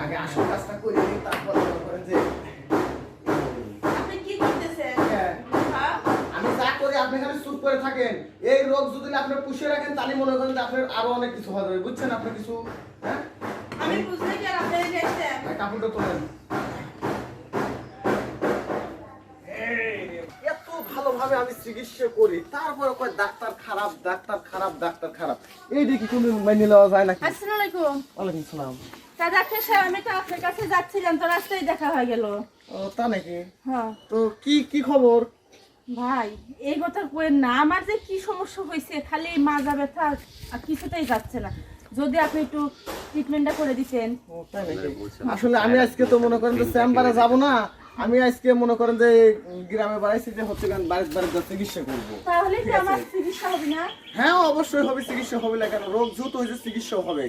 আগে আসল কাজটা করে নিই তারপর মনে করেন যে হ্যাঁ। হ্যাঁ? আমি যা করি আপনি খালি চুপ করে থাকেন। এই রোগ যদি আপনি পুষিয়ে রাখেন তাহলে মনে করেন যে আপনার আরও অনেক কিছু হয়ে বুঝছেন আপনি কিছু? হ্যাঁ? আমি বুঝলে কি আর আপনি কাপড়টা তোলেন। এত আমি চিকিৎসা করি তারপরে কয় ডাক্তার খারাপ ডাক্তার খারাপ ডাক্তার খারাপ। এই দেখি তুমি মেনে নেওয়া যায় নাকি? আসসালামু আলাইকুম। ওয়ালাইকুম সালাম তা ডাক্তার সাহেব আমি তো আপনার কাছে যাচ্ছিলাম তো রাস্তায় দেখা হয়ে গেল। ও তা নাকি? হ্যাঁ। তো কি কি খবর? ভাই এই কথা না। আমার যে কি সমস্যা হয়েছে খালি এই মাজা ব্যথা আর কিছুতেই যাচ্ছে না। যদি আপনি একটু ট্রিটমেন্টটা করে দিতেন। আসলে আমি আজকে তো মনে করেন যে চেম্বারে যাব না। আমি আজকে মনে করেন যে গ্রামে বাড়াইছি যে হচ্ছে গান বাড়িতে বাড়িতে চিকিৎসা করব। তাহলে কি আমার চিকিৎসা হবে না? হ্যাঁ অবশ্যই হবে চিকিৎসা হবে না কেন? রোগ দ্রুত হয়েছে চিকিৎসা হবে।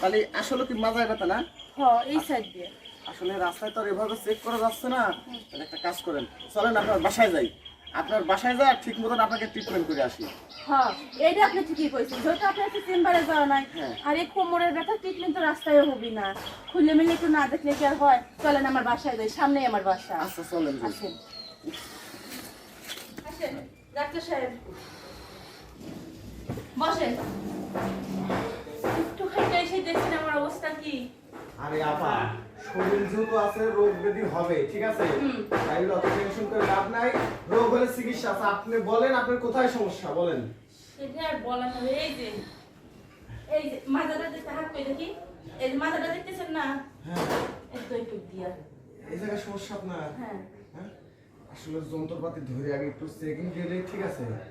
তাহলে আসলে কি মাজায় ব্যথা না? হ এই সাইড দিয়ে। আসলে রাস্তায় তো আর এভাবে চেক করা যাচ্ছে না। তাহলে একটা কাজ করেন। চলেন আপনার বাসায় যাই। আপনার বাসায় যা ঠিক মতন আপনাকে ট্রিটমেন্ট করে আসি। হ্যাঁ এইটা আপনি ঠিকই কইছেন। যেহেতু আপনার একটু চেম্বারে যাওয়া নাই হ্যাঁ। আর এই কোমরের ব্যথা ট্রিটমেন্ট তো রাস্তায় হবি না। খুলে মিলে একটু না দেখলে কি আর হয়? চলেন আমার বাসায় যাই সামনেই আমার বাসা। আচ্ছা চলেন। আসেন। আসেন ডাক্তার সাহেব। বসেন একটু খাইতে এসে দেখছেন আমার অবস্থা কি? আরে আপা শরীর যেহেতু আছে রোগ ব্যাধি হবে ঠিক আছে? তাই অত টেনশন করে লাভ নাই। রোগ হলে চিকিৎসা আছে। আপনি বলেন আপনার কোথায় সমস্যা? বলেন। সেটা আর বলা যাবে এই যে এই যে মাথাটা দেখতে হাত করে দেখি? এই যে মাথাটা দেখতেছেন না? হ্যাঁ। এই তো একটু দিয়া। এই জায়গায় সমস্যা আপনার? হ্যাঁ। হ্যাঁ? আসলে যন্ত্রপাতি ধরে আগে একটু চেকিং গেলে ঠিক আছে ধরে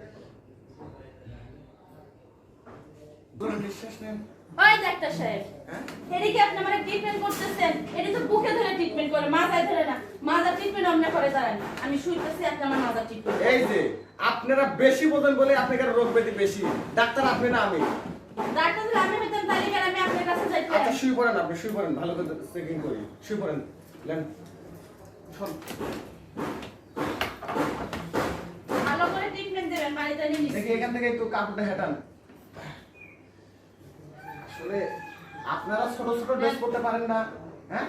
নিঃশ্বাস নেন। ওই ডাক্তার সাহেব। হ্যাঁ? এদিকে আপনি আমার ট্রিটমেন্ট করতেছেন। এটা তো বুকে ধরে ট্রিটমেন্ট করে মাথায় ধরে না। মাজা ট্রিটমেন্ট অন্য করে দাঁড়ান। আমি শুইতেছি আপনি আমার মাজা ট্রিটমেন্ট এই যে আপনারা বেশি বোঝেন বলে আপনাদের রোগ ব্যাধি বেশি। ডাক্তার আপনি না আমি। ডাক্তার যদি আমি হইতাম তাহলে কি আমি আপনার কাছে যাইতাম আচ্ছা পড়েন আপনি পড়েন ভালো করে চেকিং করি। শুয়ে পড়েন লেন শোন। ভালো করে ট্রিটমেন্ট দেবেন বাড়িতে নিয়ে দেখি এখান থেকে একটু কাপড়টা হেঁটান। আসলে আপনারা ছোট ছোট ড্রেস পারেন না হ্যাঁ?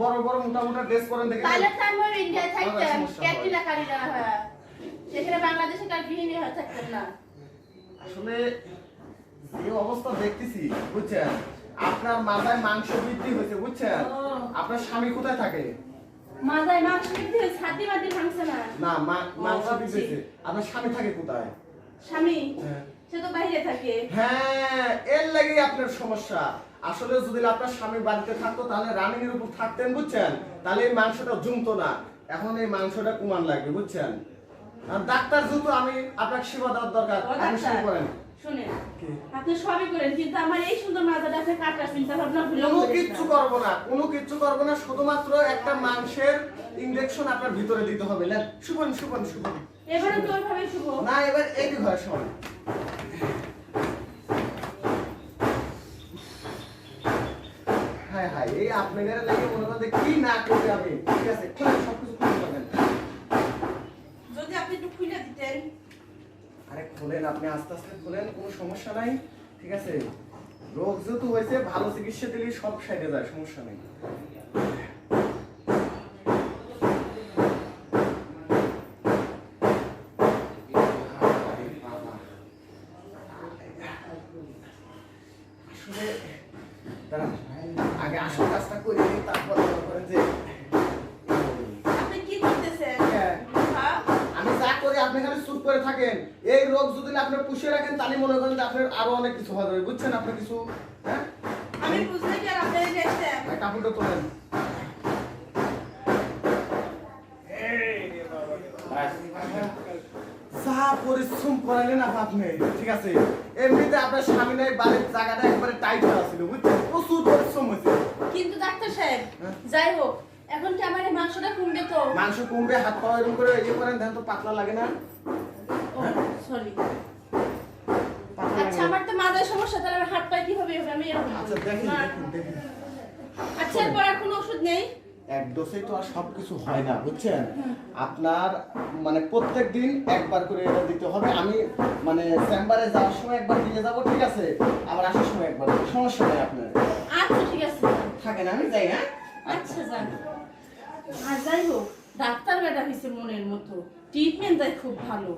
বড় বড় মোটা মোটা ড্রেস পরেন দেখে তাহলে তো থাকতাম আমার সমস্যা হয়। কারিনা হ্যাঁ। সেখানে বাংলাদেশে কার গৃহিণী হয়ে না। আসলে যে অবস্থা দেখতেছি বুঝছেন? আপনার মাথায় মাংস বৃদ্ধি হয়েছে বুঝছেন? আপনার স্বামী কোথায় থাকে? মাথায় মাংস বৃদ্ধি হয়েছে ছাতি মাটি ভাঙছে না। না মাংস বৃদ্ধি হয়েছে। আপনার স্বামী থাকে কোথায়? স্বামী? হ্যাঁ। সে তো বাইরে থাকে। হ্যাঁ আপনার সমস্যা। আসলে যদি আপনার স্বামী বাড়িতে থাকতো তাহলে রানিং এর উপর থাকতেন বুঝছেন? তাহলে এই মাংসটা জমতো না। এখন এই মাংসটা কুমান লাগবে বুঝছেন? আর ডাক্তার যেহেতু আমি আপনাকে সেবা দেওয়ার দরকার আপনি শুরু করেন। শুনেন। আপনি সবই করেন কিন্তু আমার এই সুন্দর মাথাটা আপনি কাটার চিন্তা ভাবনা ভুলে কোনো কিচ্ছু করব না কোনো কিচ্ছু করব না শুধুমাত্র একটা মাংসের ইনজেকশন আপনার ভিতরে দিতে হবে শুভন শুভন শুভন। এবারে তো ওইভাবে শুভ। না এবার এই ঘর সময় হ্যাঁ হ্যাঁ এই আপনাদের লাগে মনে করেন যে কি না করতে আমি ঠিক আছে খুলে সবকিছু খুলে পাবেন যদি আপনি একটু খুলে দিতেন। আরে খোলেন আপনি আস্তে আস্তে খোলেন কোনো সমস্যা নাই। ঠিক আছে রোগ যেহেতু হয়েছে ভালো চিকিৎসা দিলে সব সাইডে যায় সমস্যা নেই। আগে আসল কাজটা করে নিই তারপর মনে করেন যে হ্যাঁ। আমি যা করি আপনি খালি চুপ করে থাকেন। এই রোগ যদি আপনি পুষিয়ে রাখেন তাহলে মনে করেন যে আপনার আরও অনেক কিছু হয়ে যাবে বুঝছেন আপনি কিছু? হ্যাঁ? আমি বুঝলে কি আর আপনি এসেছেন কাপড়টা তোলেন। যা পরিশ্রম করাইলেন আপনি ঠিক আছে? এমনিতে আপনার স্বামী নাই বাড়ির জায়গাটা একবারে টাইট হয়ে ছিল বুঝছেন? প্রচুর পরিশ্রম হয়েছে। কিন্তু ডাক্তার সাহেব হ্যাঁ? যাই হোক এখন কি আমার মাংসটা কমবে তো? মাংস কমবে হাত পাওয়া এরকম করে ইয়ে করেন তো পাতলা লাগে না। সরি আচ্ছা আমার তো মাথায় সমস্যা তাহলে হাত কীভাবে হবে? আমি এরকম আচ্ছা দেখেন আচ্ছা এরপর আর কোনো ওষুধ নেই? এক ডোসে তো আর সবকিছু হয় না বুঝছেন? আপনার মানে প্রত্যেক দিন একবার করে এটা দিতে হবে। আমি মানে চেম্বারে যাওয়ার সময় একবার দিয়ে যাব ঠিক আছে? আবার আসার সময় একবার। সমস্যা নেই আপনার। আচ্ছা ঠিক আছে। থাকেন আমি যাই হ্যাঁ? আচ্ছা যান আর যাই হোক, ডাক্তার বেটা হয়েছে মনের মতো। ট্রিটমেন্ট দেয় খুব ভালো।